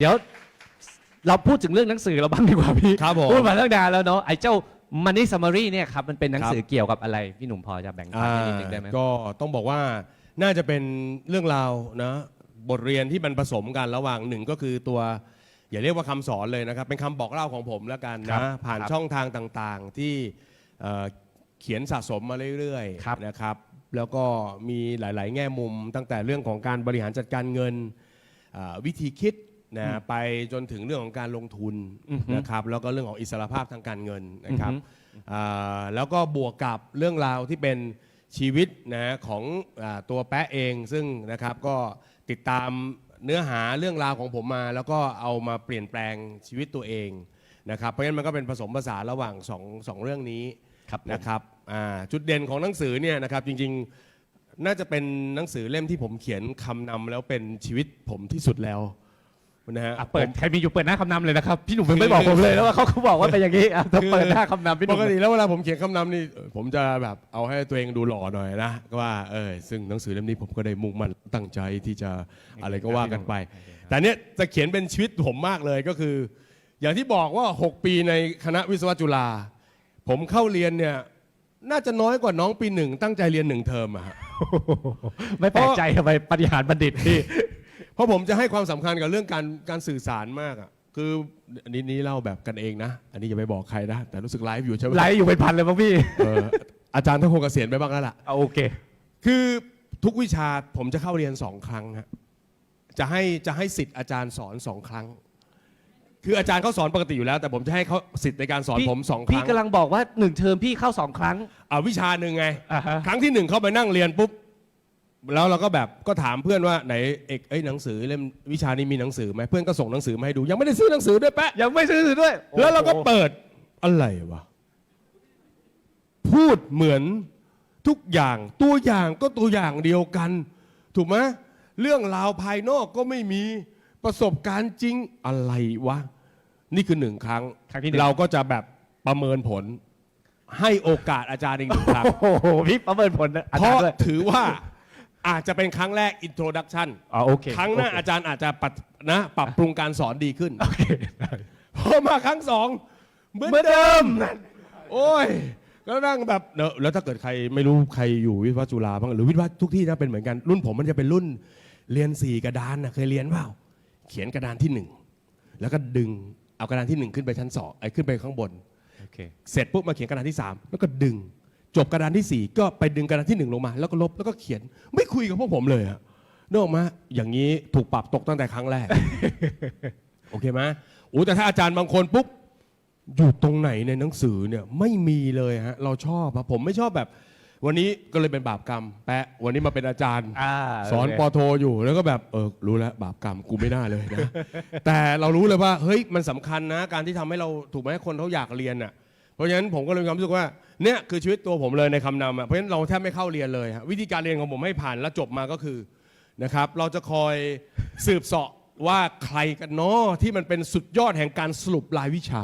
เดี๋ยวเราพูดถึงเรื่องหนังสือเราบ้างดีกว่าพี่ครับผม พูดมาตั้งนานแล้วเนาะไอ้เจ้า Money Summary เนี่ยครับมันเป็นหนังสือครับเกี่ยวกับอะไร พี่หนุ่มพอจะแบ่งปันให้นิดนึงได้ไหม ก็ต้องบอกว่าน่าจะเป็นเรื่องราวนะบทเรียนที่มันผสมกันระหว่างหนึ่งก็คือตัว อย่าเรียกว่าคำสอนเลยนะครับ เป็นคำบอกเล่าของผมแล้วกันครันะบผ่านครับช่องทางต่างๆที่เอ่อเขียนสะสมมาเรื่อยครับ ๆนะครับ แล้วก็มีหลายๆ แง่มุมตั้งแต่เรื่องของการบริหารจัดการเงิน อ่าวิธีคิด นะไปจนถึงเรื่องของการลงทุนอือฮึนะครับแล้วก็เรื่องของอิสรภาพทางการเงินนะครับอือฮึอ่าแล้วก็บวกกับเรื่องราวที่เป็นชีวิตนะของอาตัวแปะเองซึ่งนะครับก็ติดตามเนื้อหาเรื่องราวของผมมา แล้วก็เอามาเปลี่ยนแปลงชีวิตตัวเองนะครับเพราะฉะนั้นมันก็เป็นผสมผสานระหว่างสองสองเรื่องนี้ครับผมนะครับอ่าจุดเด่นของหนังสือเนี่ยนะครับจริงๆน่าจะเป็นหนังสือเล่มที่ผมเขียนคำนำแล้วเป็นชีวิตผมที่สุดแล้ว นะฮะอะเปิดใครมีอยู่เปิดหน้าคำนำเลยนะครับ พี่หนุ่มไม่บอกผมเลยแล้วว่าเขาเขาบอกว่าเป็นอย่างนี้อะต้องเปิดหน้าคำนำพี่หปนุ่ม กติแล้วเวลาผมเขียนคำนำนี่เอ่อผมจะแบบเอาให้ตัวเองดูหล่อหน่อยนะก็ว่าเออซึ่งหนังสือเล่มนี้ผมก็ได้มุ่งมั่นตั้งใจที่จะอะไรก็ว่ากันไป แต่เนี้ยจะเขียนเป็นชีวิตผมมากเลยก็คือ อย่างที่บอกว่า 6 ปีในคณะวิศวะจุฬาผมเข้าเรียนเนี่ยน่าจะน้อยกว่าน้องปีหนึ่งตั้งใจเรียนหนึ่งเทอมอะฮะ ไม่แปลกใจทำไมปฏิหารบัณฑิตพี่ เพราะผมจะให้ความสำคัญกับเรื่องการการสื่อสารมากอะคืออันนี้นี้เล่าแบบกันเองนะ อันนี้อย่าไปบอกใครนะ แต่รู้สึกไลฟ์อยู่ใช่ไหมไลฟ์อยู่เป็นพันเลยมั้งพี่เอออาจารย์ท่านคงเกษียณไปบ้างแล้วล่ะเอาโอเค คือทุกวิชาผมจะเข้าเรียนสองครั้งฮะจะให้จะให้สิทธิ์อาจารย์สอนสองครั้ง คืออาจารย์เขาสอนปกติอยู่แล้ว แต่ผมจะให้เขาสิทธิ์ในการสอนพี่ผมสองคพี่รั้งกำลังบอกว่าหนึ่งเทอมพี่เข้าสองครั้งเอาวิชาหนึ่งไงอ่าฮะครั้งที่หนึ่งเข้าไปนั่งเรียนปุ๊บ แล้วเราก็แบบก็ถามเพื่อนว่าไหนเอกเอ้ยหนังสือเล่มวิชานี้มีหนังสือไหมเพื่อนก็ส่งหนังสือมาให้ดู ยังไม่ได้ซื้อหนังสือด้วยแปะยังไม่ซื้อด้วยแล้วเราก็เปิดอะไรวะพูดเหมือนทุกอย่างตัวอย่างก็ตัวอย่างเดียวกัน ถูกไหมเรื่องราวภายนอกก็ไม่มีประสบการณ์จริงอะไรวะ นี่คือหนึ่งครั้ง ครั้งที่หนึ่ง เราก็จะแบบประเมินผล ให้โอกาสอาจารย์อีกหนึ่งครั้ง โอ้โหพี่ประเมินผลอาเพจารราะย์ด้วย ถือว่า อาจจะเป็นครั้งแรก introduction อ๋อโอเคครั้งหน้าโออาเคจารย์อาจจะปรับนะปรับปรุงการสอนดีขึ้น โอเคได้พอมาครั้งสองเหมือนเดิม โอ้ยก็นั่งแบบเนอะแล้วถ้าเกิดใครไม่รู้ใครอยู่วิศวะจุฬาบ้างหรือวิศวะทุกที่นะเป็นเหมือนกันรุ่นผมมันจะเป็นรุ่นเรียนสี่กระดานนะเคยเรียนเปล่าเขียนกระดานที่หนึ่งแล้วก็ดึงเอากระดานที่หนึ่งขึ้นไปชั้นสองไอ้ขึ้นไปข้างบน โอเค เสร็จปุ๊บมาเขียนกระดานที่สามแล้วก็ดึง จบกระดานที่สี่ก็ไปดึงกระดานที่หนึ่งลงมา แล้วก็ลบแล้วก็เขียนไม่คุยกับพวกผมเลยอะนึกออกมาอย่างนี้ถูกปรับตกตั้งแต่ครั้งแรก โอเคไหมโอ้แต่ถ้าอาจารย์บางคนปุ๊บอยู่ตรงไหนในหนังสือเนี่ยไม่มีเลยฮะเราชอบครับผมไม่ชอบแบบ วันนี้ก็เลยเป็นบาปกรรม แปะวันนี้มาเป็นอาจารย์ อ่าสอนโเคปอโทอยู่แล้วก็แบบเออรู้แล้วบาปกรรมกูไม่น่าเลยนะ แต่เรารู้เลยว่าเฮ้ยมันสำคัญนะ การที่ทำให้เราถูกไหมคนเขาอยากเรียนอะ เพราะฉะนั้นผมก็เลยมีความรู้สึกว่าเนี่ยคือชีวิตตัวผมเลยในคำนำอะเพราะฉะนั้นเราแทบไม่เข้าเรียนเลยฮะวิธีการเรียนของผมให้ผ่านแล้วจบมาก็คือนะครับเราจะคอยสืบเสาะว่าใครกันเนาะที่มันเป็นสุดยอดแห่งการสรุปรายวิชา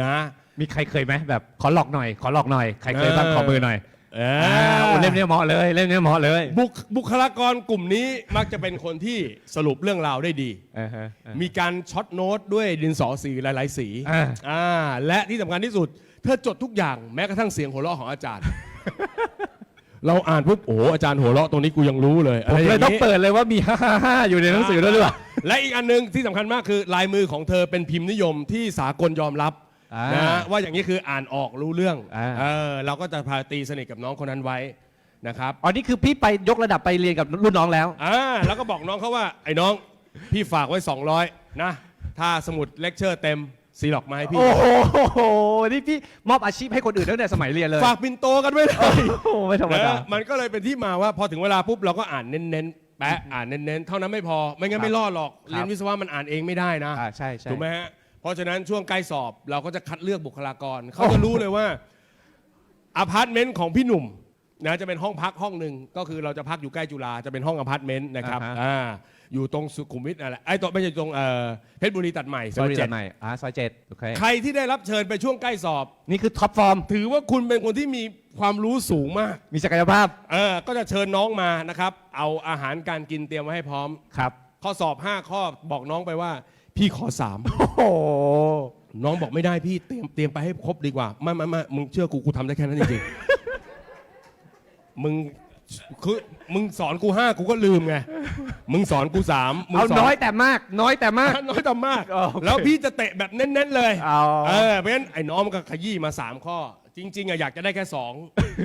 นะ มีใครเคยไหมแบบขอหลอกหน่อย ขอหลอกหน่อย ใครเคยบ้างเออขอมือหน่อย เออ่าโอ้เล่มเนี้ยเหมาะเลยเล่มเนี้ยเหมาะเลยบุคบุคลากรกลุ่มนี้มักจะเป็นคนที่สรุปเรื่องราวได้ดี อ่าฮะอ่ามีการช็อตโน้ตด้วยดินสอสีหลาย ๆ สีอ่า อ่าและที่สำคัญที่สุด เธอจดทุกอย่างแม้กระทั่งเสียงหัวเราะของอาจารย์ เราอ่านปุ๊บโอ้โหอาจารย์หัวเราะตรงนี้กูยังรู้เลยผมเลยต้องนี้เปิดเลยว่ามีฮ่าฮ่าฮ่าอยู่ในหนังสือด้วยหรือเปล่า และอีกอันหนึงที่สำคัญมากคือลายมือของเธอเป็นพิมพ์นิยมที่สากลยอมรับ อ่านนะฮะว่าอย่างนี้คืออ่านออกรู้เรื่องอ่า เออเราก็จะพาตีสนิทกับน้องคนนั้นไว้นะครับอ๋อนี่คือพี่ไปยกระดับไปเรียนกับรุ่นน้องแล้ว อ่าแล้วก็บอกน้องเขาว่าไอ้น้องพี่ฝากไว้ 200 นะ ถ้าสมุดเลคเชอร์เต็มซีล็อกมาให้พี่ โอ้โห นี่พี่มอบอาชีพให้คนอื่นตั้งแต่สมัยเรียนเลยฝากปินโตกันไว้เลย โอ้โหไม่ธรรมดา นะมันก็เลยเป็นที่มาว่าพอถึงเวลาปุ๊บเราก็อ่านเน้นๆแปะอ่านเน้นๆ เท่านั้นไม่พอ ไม่งั้นไม่รอดหรอก ครับ เรียนวิศวะมันอ่านเองไม่ได้นะ อ่าใช่ใช่ ถูกไหมฮะ เพราะฉะนั้นช่วงใกล้สอบเราก็จะคัดเลือกบุคลากร เขาจะรู้เลยว่าอพาร์ตเมนต์ของพี่หนุ่มนะจะเป็นห้องพักห้องหนึ่งก็คือเราจะพักอยู่ใกล้จุฬาจะเป็นห้องอพาร์ตเมนต์นะครับอ่าฮะ อ่าอยู่ตรงสุขุมวิทอะไรไอ้ตัวไม่ใช่ตรงเอ่อเพชรบุรีตัดใหม่ซซออยยเจ็เจ็ดดใหม่อ่าซอยเจ็ดโอเคใครที่ได้รับเชิญไปช่วงใกล้สอบ นี่คือท็อปฟอร์มถือว่าคุณเป็นคนที่มีความรู้สูงมาก มีศักยภาพเออ ก็จะเชิญน้องมานะครับ เอาอาหารการกินเตรียมไว้ให้พร้อม ครับ ข้อสอบ 5 ข้อบอกน้องไปว่า พี่ขอสามโอ้โหน้องบอกไม่ได้พี่เตรียมเตรียมไปให้ครบดีกว่าไม่ไม่ไม่มึงเชื่อกูกูทำได้แค่นั้นจริงๆมึงคือมึงสอนกูห้ากูก็ลืมไงมึงสอนกูสามมึงเอาสอนน้อยแต่มาก น้อยแต่มาก น้อยแต่มาก โอเคแล้วพี่จะเตะแบบเน้นๆเลยเอา เออเพราะฉะนั้นไอ้น้องมันก็ขยี้มาสามข้อ จริง ๆอะอยากจะได้แค่สอง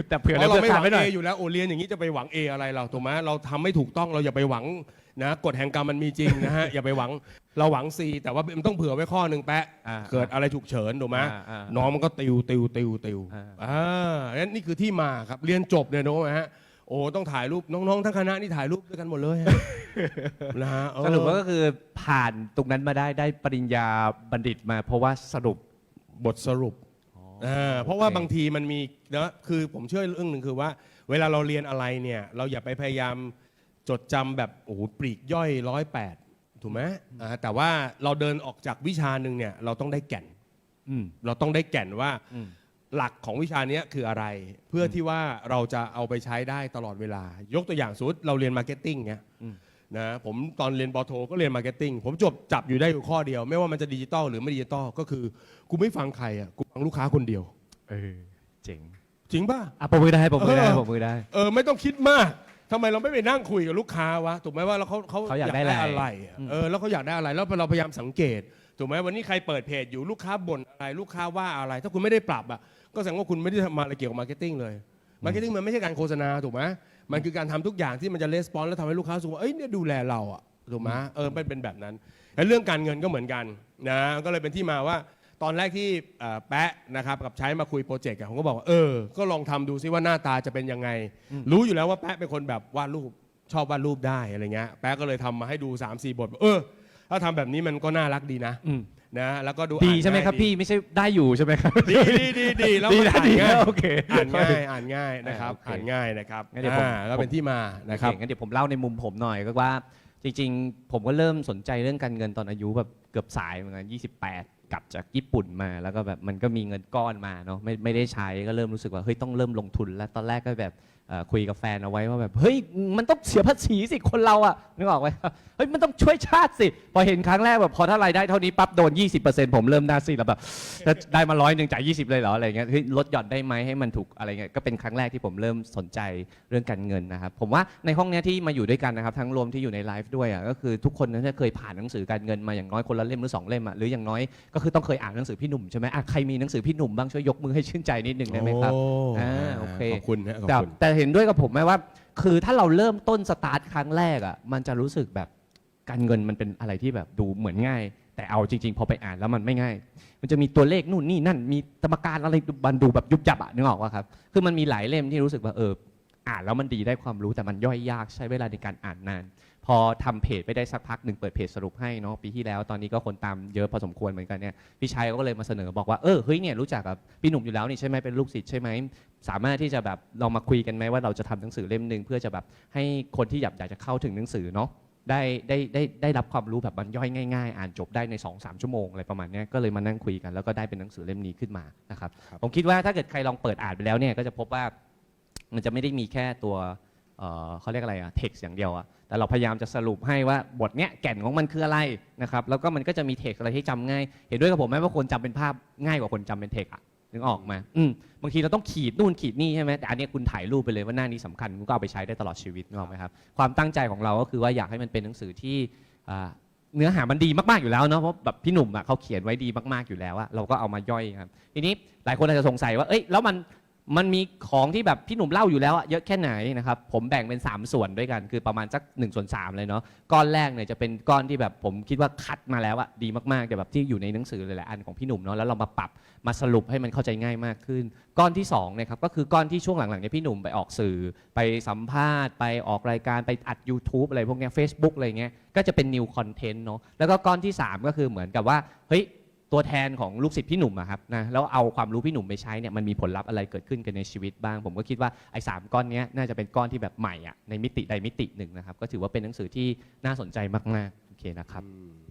แต่เผื่อเพแล้วราะเราเผื่อไม่หขาวัดงไว้หน่เออยอยู่แล้วโอเรียนอย่างนี้จะไปหวังเออะไรเราถูกไหมเราทำไม่ถูกต้องเราอย่าไปหวัง นะกฎแห่งกรรมมันมีจริงนะฮะ อย่าไปหวังเราหวังซีแต่ว่ามันต้องเผื่อไว้ข้อหนึ่งแปะ อ่าเกิดอะไรฉุกเฉินถูกไหมอ่าอ่าน้องมันก็ติวติวติวติวอ่า อ่างั้นนี่คือที่มาครับเรียนจบเนี่ยรู้ไหมฮะโอ้ต้องถ่ายรูปน้องๆทั้งคณะนี่ถ่ายรูปด้วยกันหมดเลยฮะ นะฮะเออสรุปว่าก็คือผ่านตรงนั้นมาได้ได้ปริญญาบัณฑิตมา เพราะว่าสรุป บทสรุปาเพราะว่าบางทีมันมีนะคือผมเชื่อเรื่องหนึ่งคือว่า เวลาเราเรียนอะไรเนี่ย เราอย่าไปพยายาม จดจำแบบโอ้โหปลีกย่อยร้อยแปดถูกไหมอ่าแต่ว่าเราเดินออกจากวิชาหนึ่งเนี่ยเราต้องได้แก่น อืม เราต้องได้แก่นว่าอืม หลักของวิชาเนี้ยคืออะไร เพื่อที่ว่าเราจะเอาไปใช้ได้ตลอดเวลา ยกตัวอย่างสมมติเราเรียนมาร์เก็ตติ้งเนี้ยอืมนะผมตอนเรียนปอโท ก็เรียนมาร์เก็ตติ้งผมจบจับอยู่ได้อยู่ข้อเดียว ไม่ว่ามันจะดิจิตอลหรือไม่ดิจิตอลก็คือกูไม่ฟังใครอะกูฟังลูกค้าคนเดียว เออเจ๋งจริงป่ะ อะปมมือได้ปมมือได้เออปมมือได้ เออไม่ต้องคิดมาก ทำไมเราไม่ไปนั่งคุยกับลูกค้าวะถูกไหมว่าเราเขาเขาเขาอยากได้อะไรอะไรอะเออแล้วเขาอยากได้อะไรแล้วเราพยายามสังเกต ถูกไหมวันนี้ใครเปิดเพจอยู่ลูกค้าบ่นอะไรลูกค้าว่าอะไร ถ้าคุณไม่ได้ปรับอะก็แสดงว่าคุณไม่ได้ทำอะไรเกี่ยวกับมาร์เก็ตติ้งเลยมาร์เก็ตติ้งมันไม่ใช่การโฆษณาถูกไหมมันคือการทำทุกอย่างที่มันจะレスปอนแล้วทำให้ลูกค้ารู้สึกว่าเอ้ยเนี่ยดูแลเราอะถูกไหมเออมันเป็นแบบนั้นแล้วเรื่องการเงินก็เหมือนกันนะก็เลยเป็นที่มาว่า ตอนแรกที่เอ่อแปะนะครับกับใช้มาคุยโปรเจกต์อะผมก็บอกว่าเออ ก็ลองทำดูซิว่าหน้าตาจะเป็นยังไง รู้อยู่แล้วว่าแปะเป็นคนแบบวาดรูปชอบวาดรูปได้อะไรเงี้ยแปะก็เลยทำมาให้ดู3 4บท เออ ถ้าทำแบบนี้มันก็น่ารักดีนะอืม นะแล้วก็ดูดีอ่านใช่ไหมครับง่ายพี่ไม่ใช่ได้อยู่ใช่ไหมครับดีดีดีดีแล้วดีมันนะอ่านดีง่ายนะโอเค อ่านง่ายอ่านง่ายนะครับโอเคอ่านง่ายนะครับงั้นเดี๋ยวผม อ่าก็เป็นที่มานะครับโอเงั้นเดี๋ยวผมเล่าในมุมผมหน่อยก็ว่าจริง ๆ ผมก็เริ่มสนใจเรื่องการเงินตอนอายุแบบเกือบสายเหมือนกัน28 กลับจากญี่ปุ่นมา แล้วก็แบบมันก็มีเงินก้อนมาเนาะไม่ไม่ได้ใช้ก็เริ่มรู้สึกว่าเฮ้ยต้องเริ่มลงทุน แล้วตอนแรกก็แบบ คุยกับแฟนเอาไว้ว่าแบบเฮ้ยมันต้องเสียภาษีสิคนเราอะนึกออกไหมเฮ้ยมันต้องช่วยชาติสิพอเห็นครั้งแรกแบบพอถ้ารายได้เท่านี้ปั๊บโดน 20%ผมเริ่มหน่าซีดแล้วแบบแล้วได้มาร้อยหนึ่งจ่าย20 เลยเหรออะไรเงี้ยเฮ้ยลดหย่อนได้ไหมให้มันถูกอะไรเงี้ยก็เป็นครั้งแรกที่ผมเริ่มสนใจเรื่องการเงินนะครับผมว่าในห้องเนี้ยที่มาอยู่ด้วยกันนะครับทั้งรวมที่อยู่ในไลฟ์ด้วยอะก็คือทุกคนน่าจะเคยผ่านหนังสือการเงินมาอย่างน้อยคนละเล่มหรือสองเล่มอะหรืออย่างน้อยก็คือต้องเคยอ่านหนังสือพี่หนุ่มใช่ไหมอะใครมีหนังสือพี่หนุ่มบ้างช่วยยกมือให้ชื่นใจนิดหนึ่งได้ไหมครับโอ้อ่าโอเคขอบคุณนะขอบแต่คุณแต่เห็นด้วยกับผมไหมว่า คือถ้าเราเริ่มต้นสตาร์ทครั้งแรกอะมันจะรู้สึกแบบการเงินมันเป็นอะไรที่แบบดูเหมือนง่าย แต่เอาจริง ๆ พอไปอ่านแล้วมันไม่ง่าย มันจะมีตัวเลขนู่นนี่นั่นมีสมการอะไรบันดูแบบยุบยับอะนึกออกว่าครับคือมันมีหลายเล่มที่รู้สึกว่าเอออ่านแล้วมันดีได้ความรู้แต่มันย่อยยากใช้เวลาในการอ่านนาน พอทำเพจไปได้สักพักหนึ่งเปิดเพจสรุปให้เนาะปีที่แล้วตอนนี้ก็คนตามเยอะพอสมควรเหมือนกันเนี่ยพี่ชัยก็เลยมาเสนอบอกว่าเออเฮ้ยเนี่ยรู้จักกับพี่หนุ่มอยู่แล้วนี่ใช่ไหมเป็นลูกศิษย์ใช่ไหม สามารถที่จะแบบลองมาคุยกันไหมว่าเราจะทำหนังสือเล่มหนึ่งเพื่อจะแบบให้คนที่อยากอยากจะเข้าถึงหนังสือเนาะได้ได้ได้ได้รับความรู้แบบมันย่อยง่ายๆ อ่านจบได้ใน2-3สามชั่วโมงอะไรประมาณเนี้ยก็เลยมานั่งคุยกันแล้วก็ได้เป็นหนังสือเล่มนี้ขึ้นมานะครับครับผมคิดว่าถ้าเกิดใครลองเปิดอ่านไปแล้วเนี่ยก็จะพบว่ามันจะไม่ได้มีแค่ตัวเอ่อเขาเรียกอะไรอะเท็กซ์อย่างเดียวอะแต่เราพยายามจะสรุปให้ว่าบทเนี้ยแก่นของมันคืออะไรนะครับแล้วก็มันก็จะมีเท็กซ์อะไรที่จำง่าย เห็นด้วยกับผมไหมว่าคนจำเป็นภาพง่ายกว่าคนจำเป็นเท็กซ์อะ นึกออกไหมาอืมบางทีเราต้องขีดนู่นขีดนี่ใช่ไหมแต่อันเนี้ยคุณถ่ายรูปไปเลยว่าหน้านี้สำคัญคุณก็เอาไปใช้ได้ตลอดชีวิตนึกออกไหมครับความตั้งใจของเราก็คือว่าอยากให้มันเป็นหนังสือที่อ่าเนื้อหามันดีมากๆอยู่แล้วเนาะเพราะแบบพี่หนุ่มอะเขาเขียนไว้ดีมากๆอยู่แล้วอะเราก็เอามาย่อยครับทีนี้หลายคนอาจจะสงสัยว่าเอ้ยแล้วมัน มันมีของที่แบบพี่หนุ่มเล่าอยู่แล้วอะเยอะแค่ไหนนะครับผมแบ่งเป็น 3 ส่วนด้วยกันคือประมาณสัก1ส่วน3เลยเนาะก้อนแรกเนี่ยจะเป็นก้อนที่แบบผมคิดว่าคัดมาแล้วอะดีมากๆแต่แบบที่อยู่ในหนังสือหลายๆอันของพี่หนุ่มเนาะแล้วเรามาปรับมาสรุปให้มันเข้าใจง่ายมากขึ้น ก้อนที่2เนะครับก็คือก้อนที่ช่วงหลังๆเนี่ยพี่หนุ่มไปออกสื่อ ไปสัมภาษณ์ ไปออกรายการไปอัด YouTube อะไรพวกเนี้ย Facebook อะไรเงี้ยก็จะเป็น new content เนาะแล้วก็ก้อนที่ 3 ก็คือเหมือนกับว่าเฮ้ย ตัวแทนของลูกศิษย์พี่หนุ่มอะครับนะแล้วเอาความรู้พี่หนุ่มไปใช้เนี่ยมันมีผลลัพธ์อะไรเกิดขึ้นกันในชีวิตบ้าง ผมก็คิดว่าไอ้สามก้อนเนี้ยน่าจะเป็นก้อนที่แบบใหม่อะในมิติใดมิติหนึ่งนะครับ ก็ถือว่าเป็นหนังสือที่น่าสนใจมากๆโอเคนะครับ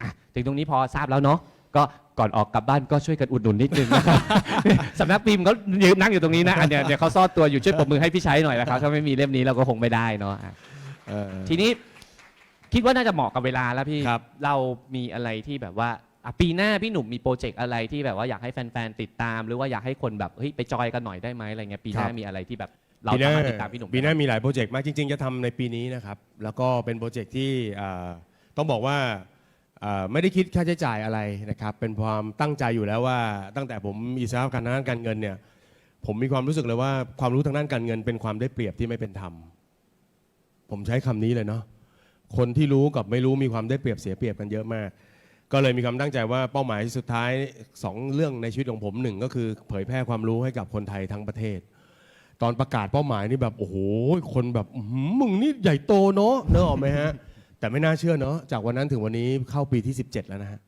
อะถึงตรงนี้พอทราบแล้วเนาะก็ก่อนออกกลับบ้านก็ช่วยกันอุดหนุนนิดนึงนะครับ สำนักพิมพ์เขายืนนั่งอยู่ตรงนี้นะอันเนี้ยเดี๋ยวเขาซ่อนตัวอยู่ช่วยปรบมือให้พี่ชัยหน่อยนะครับถ้าไม่มีเล่มนี้เราก็คงไม่ได้เนาะอะเออทีนี้คิดว่าน่าจะเหมาะกับเวลาแล้วพี่ครับ เรามีอะไรที่แบบว่า อะปีหน้าพี่หนุ่มมีโปรเจกต์อะไรที่แบบว่าอยากให้แฟนๆติดตาม หรือว่าอยากให้คนแบบเฮ้ยไปจอยกันหน่อยได้ไหมอะไรเงี้ยปีหน้ามีอะไรที่แบบเราปีหน้าสามารถติดตามพี่หนุ่มปีหน้าได้ไหมมีหลายโปรเจกต์มากจริง ๆ จะทำในปีนี้นะครับ แล้วก็เป็นโปรเจกต์ที่อ่าต้องบอกว่าอ่าไม่ได้คิดค่าใช้จ่ายอะไรนะครับ เป็นความตั้งใจอยู่แล้วว่าตั้งแต่ผมมีอิสระการทางด้านการเงินเนี่ยผมมีความรู้สึกเลยว่าความรู้ทางด้านการเงินเป็นความได้เปรียบที่ไม่เป็นธรรม ผมใช้คำนี้เลยเนาะคนที่รู้กับไม่รู้มีความได้เปรียบเสียเปรียบกันเยอะมาก ก็เลยมีความตั้งใจว่าเป้าหมายสุดท้ายสองเรื่องในชีวิตของผมหนึ่งก็คือเผยแพร่ความรู้ให้กับคนไทยทั้งประเทศ ตอนประกาศเป้าหมายนี่แบบโอ้โหคนแบบอื้อหือมึงนี่ใหญ่โตเนาะเนออกไหมฮะ แต่ไม่น่าเชื่อเนาะจากวันนั้นถึงวันนี้เข้าปีที่ 17 แล้วนะฮะ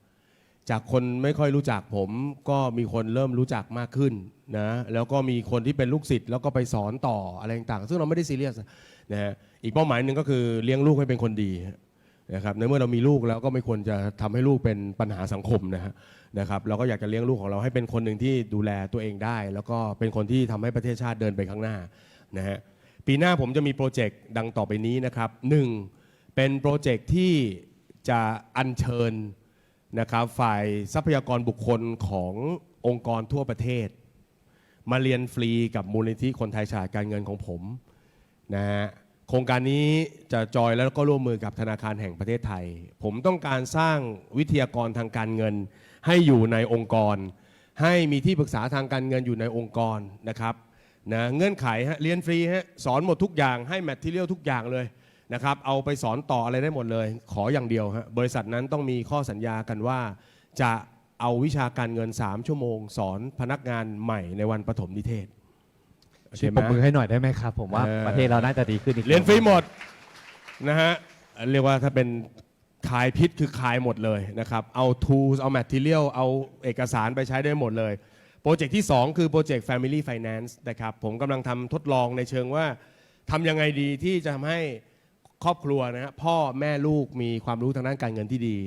จากคนไม่ค่อยรู้จักผมก็มีคนเริ่มรู้จักมากขึ้นนะแล้วก็มีคนที่เป็นลูกศิษย์แล้วก็ไปสอนต่ออะไรต่างๆซึ่งเราไม่ได้ซีเรียสนะฮะอีกเป้าหมายหนึ่งก็คือเลี้ยงลูกให้เป็นคนดี นะครับในเมื่อเรามีลูกแล้วก็ไม่ควรจะทำให้ลูกเป็นปัญหาสังคมนะฮะนะครับเราก็อยากจะเลี้ยงลูกของเราให้เป็นคนหนึ่งที่ดูแลตัวเองได้ แล้วก็เป็นคนที่ทำให้ประเทศชาติเดินไปข้างหน้านะฮะปีหน้าผมจะมีโปรเจกต์ดังต่อไปนี้นะครับหนึ่งเป็นโปรเจกต์ที่จะอัญเชิญนะครับฝ่ายทรัพยากรบุคคลขององค์กรทั่วประเทศ มาเรียนฟรีกับมูลนิธิคนไทยฉลาดการเงินของผมนะฮะ โครงการนี้จะจอยแล้วก็ร่วมมือกับธนาคารแห่งประเทศไทย ผมต้องการสร้างวิทยากรทางการเงิน ให้อยู่ในองค์กร ให้มีที่ปรึกษาทางการเงินอยู่ในองค์กรนะครับนะเงื่อนไขฮะเรียนฟรีฮะสอนหมดทุกอย่างให้แมทเทียลทุกอย่างเลยนะครับเอาไปสอนต่ออะไรได้หมดเลย ขออย่างเดียวฮะบริษัทนั้นต้องมีข้อสัญญากันว่า จะเอาวิชาการเงิน 3 ชั่วโมง สอนพนักงานใหม่ในวันปฐมนิเทศ ช่วยไหปมรบมือให้หน่อยได้ไหมครับ ผมว่าเออ ประเทศเราน่าจะดีขึ้นอีกเรียนฟรีหมดนะฮะเรียกว่าถ้าเป็นคายพิษคือคายหมดเลยนะครับ เอา tools เอา material เอาเอกสารไปใช้ได้หมดเลย โปรเจกต์ที่ 2 คือโปรเจกต์ Family Finance นะครับ ผมกำลังทำทดลองในเชิงว่าทำยังไงดีที่จะทำให้ครอบครัวนะฮะพ่อแม่ลูกมีความรู้ทางด้านการเงินที่ดี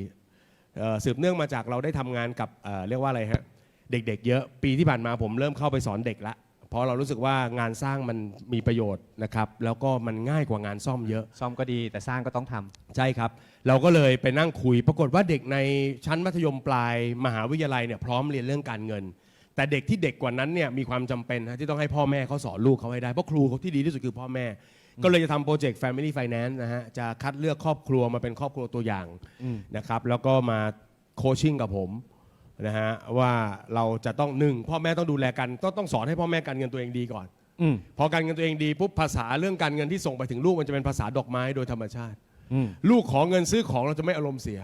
เอ่อสืบเนื่องมาจากเราได้ทำงานกับเอ่อเรียกว่าอะไรฮะ เด็กๆเยอะปีที่ผ่านมาผมเริ่มเข้าไปสอนเด็กละ เพราะเรารู้สึกว่างานสร้างมันมีประโยชน์นะครับ แล้วก็มันง่ายกว่างานซ่อมเยอะซ่อมก็ดีแต่สร้างก็ต้องทำใช่ครับ เราก็เลยไปนั่งคุย ปรากฏว่าเด็กในชั้นมัธยมปลายมหาวิทยาลัยเนี่ยพร้อมเรียนเรื่องการเงิน แต่เด็กที่เด็กกว่านั้นเนี่ยมีความจำเป็นฮะที่ต้องให้พ่อแม่เขาสอนลูกเขาให้ได้เพราะครูเขาที่ดีที่สุดคือพ่อแม่ ก็เลยจะทำโปรเจกต์ Family Finance นะฮะจะคัดเลือกครอบครัวมาเป็นครอบครัวตัวอย่างอืมนะครับแล้วก็มาโคชชิ่งกับผม นะฮะว่าเราจะต้องหนึ่งพ่อแม่ต้องดูแลกันต้องต้องสอนให้พ่อแม่การเงินตัวเองดีก่อนอืม พอการเงินตัวเองดีปุ๊บภาษาเรื่องการเงินที่ส่งไปถึงลูกมันจะเป็นภาษาดอกไม้โดยธรรมชาติ อืม ลูกขอเงินซื้อของเราจะไม่อารมณ์เสีย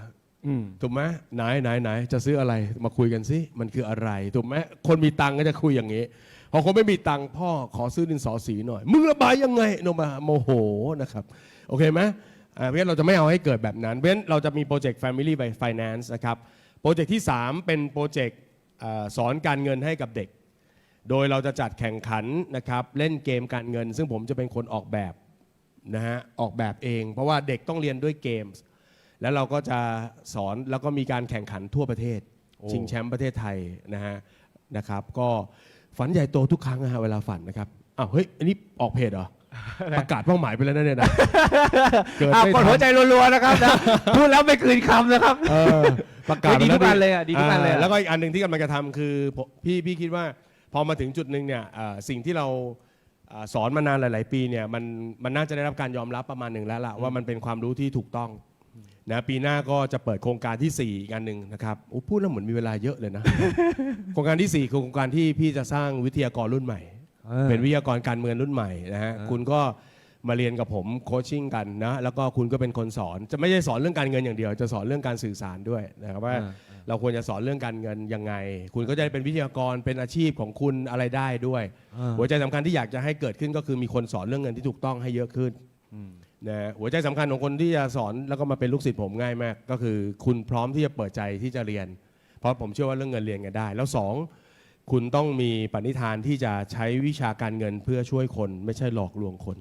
อืม ถูกไหมไหนไหนไหนจะซื้ออะไรมาคุยกันสิมันคืออะไรถูกไหมคนมีตังค์ก็จะคุยอย่างนี้พอคนไม่มีตังค์พ่อขอซื้อดินสอสีหน่อยมึงระบายยังไงโนมาโมโหนะครับโอเคไหมอ่าเพราะฉะนั้นเราจะไม่เอาให้เกิดแบบนั้นเพราะฉะนั้นเราจะมีโปรเจกต์ Family by Finance นะครับ โปรเจกต์ที่ 3 เป็นโปรเจกต์อ่าสอนการเงินให้กับเด็ก โดยเราจะจัดแข่งขันนะครับเล่นเกมการเงิน ซึ่งผมจะเป็นคนออกแบบนะฮะออกแบบเอง เพราะว่าเด็กต้องเรียนด้วยเกมส์แล้วเราก็จะสอนแล้วก็มีการแข่งขันทั่วประเทศโอ้ชิงแชมป์ประเทศไทยนะฮะนะครับ ก็ฝันใหญ่โตทุกครั้งนะฮะเวลาฝันนะครับอ้าวเฮ้ยอันนี้ออกเพจเหรอประกาศเป้าหมายไปแล้วนะเนี่ยนะเกิดอะไม่กดทัหัวนใจรัวๆนะครับนะพูดแล้วไม่คืนคำนะครับเออ ประกาศเฮ้ยดีทุกไปอันเลยอะดีทุกอันเลยอะแล้วก็อีกอันหนึ่งที่กำลังจะทำคือผมพี่พี่คิดว่าพอมาถึงจุดหนึ่งเนี่ยเอ่อสิ่งที่เราเอ่อสอนมานานหลาย ๆ ปีเนี่ยมันมันน่าจะได้รับการยอมรับประมาณหนึ่งแล้วล่ะว่ามันเป็นความรู้ที่ถูกต้องนะปีหน้าก็จะเปิดโครงการที่ 4 อีกอันหนึ่งนะครับโอ้พูดแล้วเหมือนมีเวลาเยอะเลยนะ โครงการที่ 4 คือโครงการที่พี่จะสร้างวิทยากรรุ่นใหม่ เป็นวิทยากรการเมืองรุ่นใหม่นะฮะเออคุณก็ มาเรียนกับผมโคชชิ่งกันนะแล้วก็คุณก็เป็นคนสอนจะไม่ใช่สอนเรื่องการเงินอย่างเดียว จะสอนเรื่องการสื่อสารด้วยนะครับว่าอ่าเราควรจะสอนเรื่องการเงินยังไง คุณก็จะได้เป็นวิทยากรเป็นอาชีพของคุณอะไรได้ด้วยอ่าหัวใจสำคัญที่อยากจะให้เกิดขึ้นก็คือมีคนสอนเรื่องเงินที่ถูกต้องให้เยอะขึ้นอืมนะหัวใจสำคัญของคนที่จะสอนแล้วก็มาเป็นลูกศิษย์ผมง่ายมาก ก็คือคุณพร้อมที่จะเปิดใจที่จะเรียน เพราะผมเชื่อว่าเรื่องเงินเรียนกันได้ แล้วสองคุณต้องมีปณิธานที่จะใช้วิชาการเงินเพื่อช่วยคนไม่ใช่หลอกลวงคน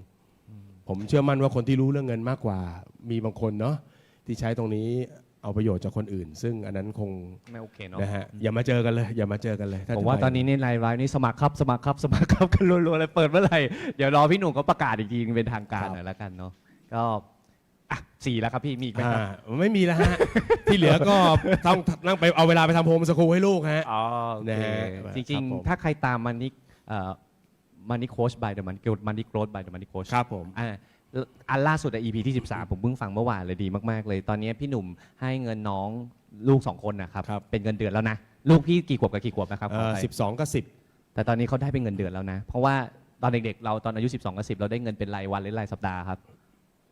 ผมเชื่อมั่นว่าคนที่รู้เรื่องเงินมากกว่ามีบางคนเนาะที่ใช้ตรงนี้เอาประโยชน์จากคนอื่น ซึ่งอันนั้นคงไม่โอเคเนาะนะฮะอย่ามาเจอกันเลย อย่ามาเจอกันเลยถ้ผมจะว่าไปตอนนี้ในไลน์ไลน์นี่สมัครครับสมัครครับสมัครครับกันรัวๆเลยเปิดเมื่อไหร่เดี๋ยวรอพี่หนุ่มก็ประกาศอีกทีเป็นทางการหน่อยละกันเนาะก็อะสี่แล้วครับพี่มีอีกไหมครับ อ่าไม่มีแล้วฮะ ที่เหลือก็ต้องนั่งไปเอาเวลาไปทำโฮมสกูลให้ลูกฮะ อ๋อโอนะเคฮะจคริรังบผม ๆ ถ้าใครตามมันนี่มันนี่ โค้ช by the money growth money growth by the money coach ครับผมอ่าอันล่าสุดอะ EP ที่ 13 ผมเพิ่งฟังเมื่อวานเลยดีมาก ๆ เลย ตอนนี้พี่หนุ่มให้เงินน้องลูกสองคนนะครับ ครับ เป็นเงินเดือนแล้วนะ ลูกพี่กี่ขวบกับกี่ขวบนะครับขออภัยสิบสองกับสิบแต่ตอนนี้เขาได้เป็นเงินเดือนแล้วนะ เพราะว่าตอนเด็ก ๆ เราตอนอายุ 12กับ10 เราได้เงินเป็นรายวันหรือรายสัปดาห์ครับ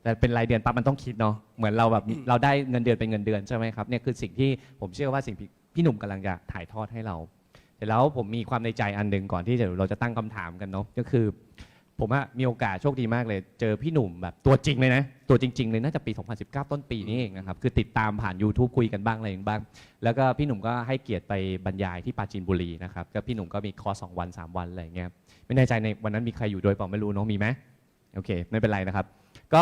แต่เป็นรายเดือนปั๊บมันต้องคิดเนาะ เหมือนเราแบบ เราได้เงินเดือนเป็นเงินเดือนใช่ไหมครับ เนี่ยคือสิ่งที่ผมเชื่อว่าสิ่งที่พี่หนุ่มกำลังจะถ่ายทอดให้เราเส ร็จแล้วผมมีความในใจอันหนึ่งก่อนที่จะเราจะตั้งคำถามกันเนาะก็คือ ผมอะมีโอกาสโชคดีมากเลย เจอพี่หนุ่มแบบตัวจริงเลยนะ ตัวจริง ๆ เลยน่าจะปี 2019 ต้นปีนี้เองนะครับ คือติดตามผ่าน YouTube คุยกันบ้างอะไรอย่างบ้าง แล้วก็พี่หนุ่มก็ให้เกียรติไปบรรยายที่ปาจีนบุรีนะครับก็พี่หนุ่มก็มีคอร์สสองวันสามวันอะไรอย่างเงี้ยไม่แน่ใจในวันนั้นมีใครอยู่ด้วยเปล่าไม่รู้เนาะมีไหมโอเค ไม่เป็นไรนะครับ ก็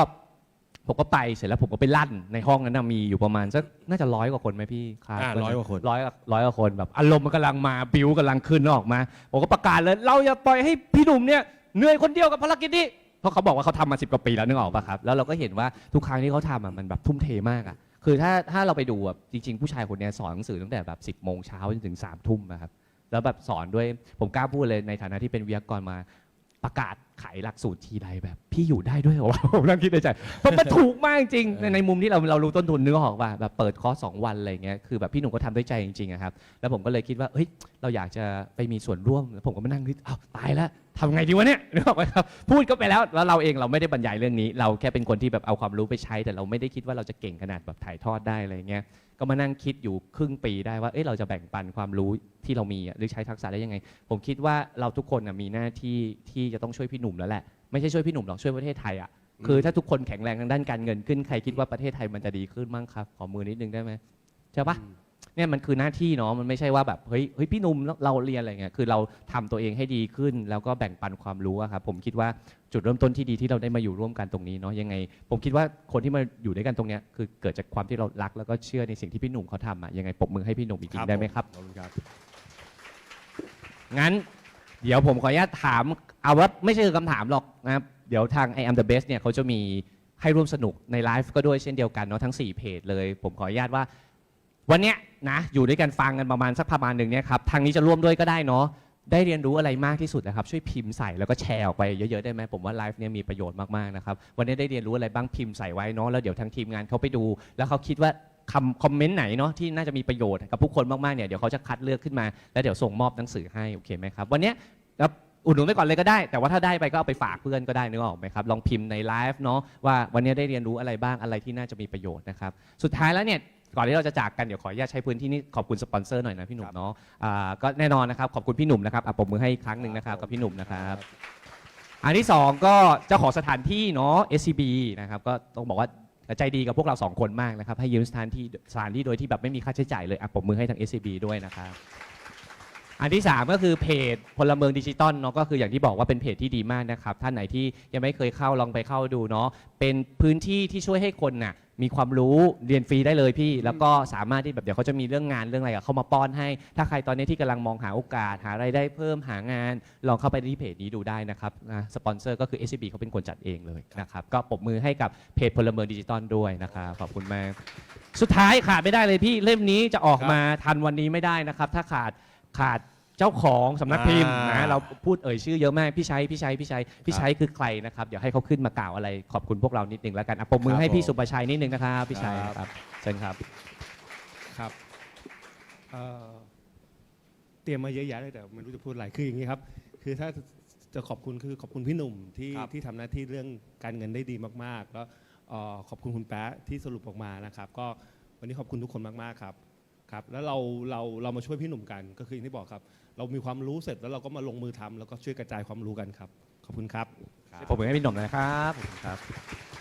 ผมก็ไปเสร็จแล้วผมก็ไปลั่นในห้องนั้นนะมีอยู่ประมาณสักน่าจะร้อยกว่าคนไหมพี่ครับอ่าร้อยกว่าคน ร้อยร้อยกว่าคนแบบอารมณ์มันกำลังมาบิวกำลังขึ้นออกมาผมก็ประกาศเลย เราอย่าปล่อยให้พี่หนุ่มเนี่ยเหนื่อยคนเดียวกับภารกิจนี้เพราะเขาบอกว่าเขาทำมาสิบกว่าปีแล้วนึกออกปะครับแล้วเราก็เห็นว่าทุกครั้งที่เขาทำอะมันแบบทุ่มเทมากอะคือถ้าถ้าเราไปดูอะจริง ๆ ผู้ชายคนเนี้ยสอนหนังสือตั้งแต่แบบ10บโมงเช้าจนถึง3ามทุ่มนะครับแล้วแบบสอนด้วยผมกล้าพูดเลยในฐานะที่เป็นวิทยากรมา ประกาศขายหลักสูตรทีใดแบบ พี่อยู่ได้ด้วยเหรอวะ ผมนั่งคิดในใจเพราะมันถูกมากจริงในในมุมที่เราเรารู้ต้นทุนเนื้อออกว่าแบบเปิดคอร์สสองวันอะไรเงี้ยคือแบบพี่หนุ่มก็ทำด้วยใจจริงๆอะครับแล้วผมก็เลยคิดว่าเฮ้ยเราอยากจะไปมีส่วนร่วมแล้วผมก็มานั่งคิดอ้าวตายแล้วทำไงดีวะเนี่ยนึกออกไหมครับพูดก็ไปแล้วแล้วเราเองเราไม่ได้บรรยายเรื่องนี้ เราแค่เป็นคนที่แบบเอาความรู้ไปใช้ แต่เราไม่ได้คิดว่าเราจะเก่งขนาดแบบถ่ายทอดได้อะไรเงี้ย ก็มานั่งคิดอยู่ครึ่งปีได้ว่าเอ้ยเราจะแบ่งปันความรู้ที่เรามีอะหรือใช้ทักษะได้ยังไง ผมคิดว่าเราทุกคนอะมีหน้าที่ที่จะต้องช่วยพี่หนุ่มแล้วแหละไม่ใช่ช่วยพี่หนุ่มหรอกช่วยประเทศไทยอะคือถ้าทุกคนแข็งแรงทางด้านการเงินขึ้นใครคิดว่าประเทศไทยมันจะดีขึ้นมั้งครับ ขอมือนิดนึงได้ไหมใช่ปะ เนี่ยมันคือหน้าที่เนาะมันไม่ใช่ว่าแบบเฮ้ยเฮ้ยพี่หนุ่มเราเรียนอะไรเงี้ยคือเราทำตัวเองให้ดีขึ้น แล้วก็แบ่งปันความรู้อะครับผมคิดว่าจุดเริ่มต้นที่ดีที่เราได้มาอยู่ร่วมกันตรงนี้เนาะยังไง ผมคิดว่าคนที่มาอยู่ด้วยกันตรงเนี้ยคือเกิดจากความที่เรารักแล้วก็เชื่อในสิ่งที่พี่หนุ่มเขาทำอะยังไงปรบมือให้พี่หนุ่มอีกทีได้ไหมครับขอบคุณครับ งั้นเดี๋ยวผมขออนุญาตถามเอาว่าไม่ใช่คำถามหรอกนะครับเดี๋ยวทาง I am the best เนี่ยเขาจะมีให้ร่วมสนุกในไลฟ์ก็ด้วยเช่นเดียวกันเนาะทั้ง 4 เพจเลย ผมขออนุญาตว่า วันเนี้ยนะอยู่ด้วยกันฟังกันประมาณสักประมาณหนึ่งเนี่ยครับทางนี้จะร่วมด้วยก็ได้เนาะได้เรียนรู้อะไรมากที่สุดนะครับช่วยพิมพ์ใส่แล้วก็แชร์ออกไปเยอะๆได้ไหมผมว่าไลฟ์เนี่ยมีประโยชน์มากๆนะครับวันนี้ได้เรียนรู้อะไรบ้างพิมพ์ใส่ไว้เนาะแล้วเดี๋ยวทางทีมงานเขาไปดู แล้วเขาคิดว่าคำคอมเมนต์ไหนเนาะที่น่าจะมีประโยชน์กับผู้คนมากๆเนี่ยเดี๋ยวเขาจะคัดเลือกขึ้นมา แล้วเดี๋ยวส่งมอบหนังสือให้โอเคไหมครับวันนี้แล้วอุดหนุนไปก่อนเลยก็ได้ แต่ว่าถ้าได้ไปก็เอาไปฝากเพื่อนก็ได้นึกออกไหมครับลองพิมพ์ในไลฟ์เนาะว่าวันนี้ได้เรียนรู้อะไรบ้างอะไรที่น่าจะมีประโยชน์นะครับสุดท้ายแล้วเนี่ย ก่อนที่เราจะจากกันเดี๋ยวขออนุญาตใช้พื้นที่นี้ขอบคุณสปอนเซอร์หน่อยนะพี่หนุ่มเนาะอ่าก็แน่นอนนะครับขอบคุณพี่หนุ่มนะครับอะปรบมือให้อีกครั้งหนึ่งนะครับกับพี่หนุ่มนะครับ อันที่สองก็เจ้าของสถานที่เนาะ SCB นะครับก็ต้องบอกว่าใจดีกับพวกเราสองคนมากนะครับให้ยืมสถานที่สถานที่โดยที่แบบไม่มีค่าใช้จ่ายเลยอะปรบมือให้ทาง SCB ด้วยนะครับอันที่ 3 ก็คือเพจพลเมืองดิจิตอลเนาะก็คืออย่างที่บอกว่าเป็นเพจที่ดีมากนะครับ ท่านไหนที่ยังไม่เคยเข้าลองไปเข้าดูเนาะเป็นพื้นที่ที่ช่วยให้คนน่ะมีความรู้เรียนฟรีได้เลยพี่ แล้วก็สามารถที่แบบเดี๋ยวเขาจะมีเรื่องงานเรื่องอะไรอะเข้ามาป้อนให้ ถ้าใครตอนนี้ที่กำลังมองหาโอกาสหาไรายได้เพิ่มหางาน ลองเข้าไปที่เพจนี้ดูได้นะครับนะสปอนเซอร์ก็คือ SCB เขาเป็นคนจัดเองเลยนะครับก็ปรบมือให้กับเพจพลเมืองดิจิตอลด้วยนะครับขอบคุณมาก สุดท้ายขาดไม่ได้เลยพี่เล่มนี้จะออกมาทันวันนี้ไม่ได้นะครับ ถ้าขาดขาดเจ้าของสำนักพิมพ์อ่านะเราพูดเอ่ยชื่อเยอะมากพี่ชัยพี่ชัยพี่ชัยพี่ชัยคือใครนะครับเดี๋ยวให้เขาขึ้นมากล่าวอะไรขอบคุณพวกเรานิดนึงแล้วกันอะปรบมือให้พี่สุประชัยนิดนึงนะครับพี่ชัยครับเชิญครับครับเอ่อเตรียมมาเยอะแยะเลยแต่ไม่รู้จะพูดอะไรคืออย่างนี้ครับ คือถ้าจะขอบคุณคือขอบคุณพี่หนุ่มที่ครับที่ทำหน้าที่เรื่องการเงินได้ดีมากๆ แล้วเอ่อขอบคุณคุณแป๊ะที่สรุปออกมานะครับ ก็วันนี้ขอบคุณทุกคนมากๆครับครับแล้วเราเราเรามาช่วยพี่หนุ่มกันก็คืออย่างที่บอกครับ เรามีความรู้เสร็จแล้วเราก็มาลงมือทำแล้วก็ช่วยกระจายความรู้กันครับ ขอบคุณครับ ผมือให้พี่หนุ่มนะครับขอบคุณครับ